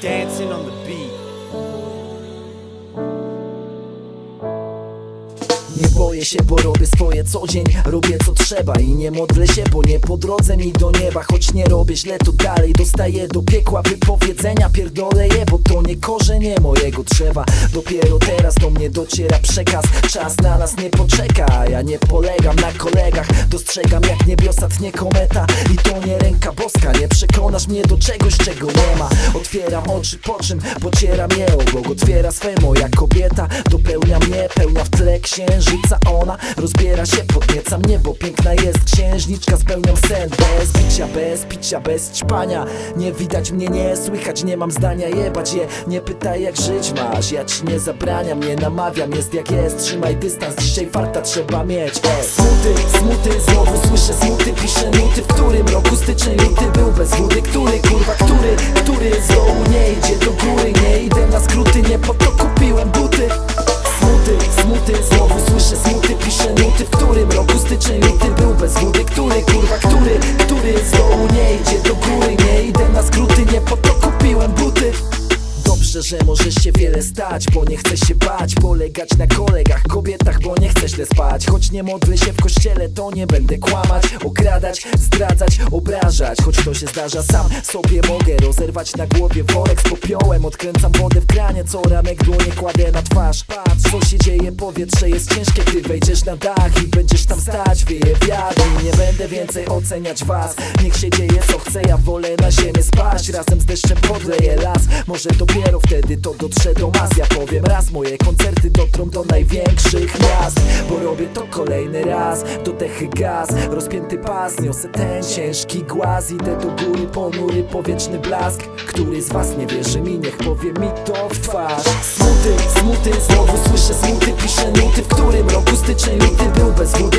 dancing on the beat. Nie boję się, bo robię swoje co dzień. Robię co trzeba i nie modlę się, bo nie po drodze mi do nieba. Choć nie robię źle, to dalej dostaję do piekła Wypowiedzenia. Pierdolę je, bo to nie korzenie mojego drzewa. Dopiero teraz do mnie dociera przekaz. Czas na nas nie poczeka, ja nie polegam na kolegach. Dostrzegam jak niebiosa tnie kometa I to nie ręka boska, nie przekonasz mnie do czegoś, czego nie ma. Otwieram oczy, po czym pocieram je obok. Otwiera swe moja kobieta, dopełnia mnie, pełnia w tle księżyca. Ona rozbiera się, podnieca mnie, bo piękna jest księżniczka. Spełniam sen bez bicia, bez picia, bez ćpania. Nie widać mnie, nie słychać, nie mam zdania Jebać je, nie pytaj jak żyć masz? Ja ci nie zabraniam, nie namawiam, jest jak jest Trzymaj dystans, dzisiaj farta trzeba mieć Ej. Smuty, smuty, znowu słyszę smuty. Piszę nuty, w którym roku styczeń, luty był bez wody. Który, kurwa, który, który z dołu nie idzie do góry? Nie idę na skróty, nie po to kupiłem buty. Smuty, smuty, znowu słyszę smuty. Piszę nuty, w którym roku styczeń, luty był stać, bo nie chcę się bać Polegać na kolegach, kobietach, bo nie chcę źle spać. Choć nie modlę się w kościele, to nie będę kłamać Okradać, zdradzać, obrażać. Choć to się zdarza, sam sobie mogę rozerwać na głowie worek z popiołem. Odkręcam wodę w kranie, co ranek dłonie kładę na twarz. Patrz, co się dzieje, powietrze jest ciężkie Gdy wejdziesz na dach i będziesz tam stać Wieje wiatr i nie będę więcej oceniać was. Niech się dzieje co chce, ja wolę na ziemię spaść. Razem z deszczem podleję las. Może dopiero wtedy to dotrze do mas Ja powiem raz, moje koncerty dotrą do największych miast Bo robię to kolejny raz. Do dechy gaz, rozpięty pas Niosę ten ciężki głaz. Idę do góry ponury, powieczny blask. Który z was nie wierzy mi, niech powie mi to w twarz. Smuty, smuty, znowu słyszę smuty. Piszę nuty, w którym roku styczeń, luty był bez wody